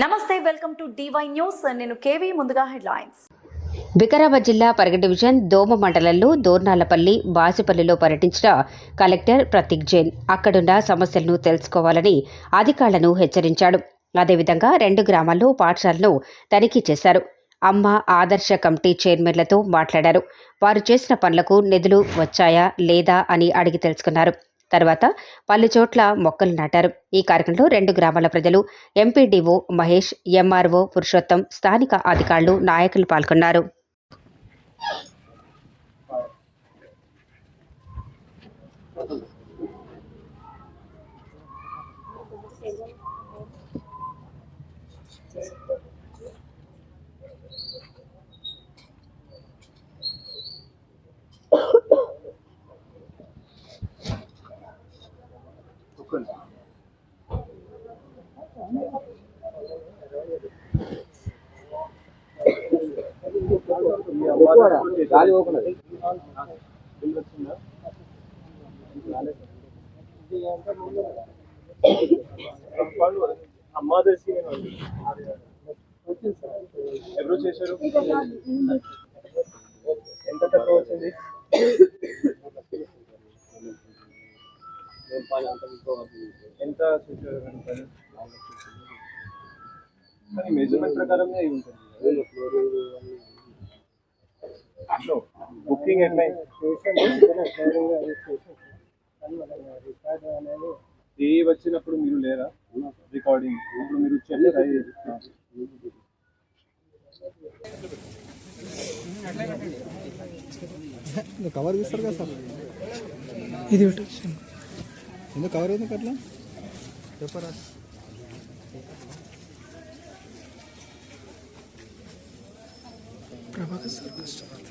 నమస్తే welcome to DY news నేను KV ముందుగా హెడ్లైన్స్. వికారాబాద్ జిల్లా పరగ డివిజన్ దోమ మండలంలో దోర్నాలపల్లి బాసిపల్లిలో పర్యటించిన కలెక్టర్ ప్రతీక్ జైన్ అక్కడున్న సమస్యలను తెలుసుకోవాలని అధికారులను హెచ్చరించాడు. అదేవిధంగా రెండు గ్రామాల్లో పాఠశాలను తనిఖీ చేశారు. అమ్మ ఆదర్శ కమిటీ చైర్మన్లతో మాట్లాడారు. వారు చేసిన పనులకు నిధులు వచ్చాయా లేదా అని అడిగి తెలుసుకున్నారు. తర్వాత పలు చోట్ల మొక్కలు నాటారు. ఈ కార్యక్రమంలో రెండు గ్రామాల ప్రజలు ఎంపీడీఓ మహేష్ ఎంఆర్ఓ పురుషోత్తం స్థానిక అధికారులు నాయకులు పాల్గొన్నారు. గాలి అమ్మాదర్శి ఎవరు చేశారు? ఎంత తక్కువ వచ్చింది? ఎంత? కానీ మెజర్మెంట్ ప్రకారమే అయి ఉంటుంది. బుకింగ్ ఎట్లా ఏ వచ్చినప్పుడు మీరు లేరా? రికార్డింగ్ ఇప్పుడు మీరు చెప్పారు కవర్ తీస్తారు కదా సార్? ఇది ఒకటి ఎందుకు కవర్ ఎందుకు అట్లా? చెప్పరా ప్రభాకర్ సార్ కస్టమర్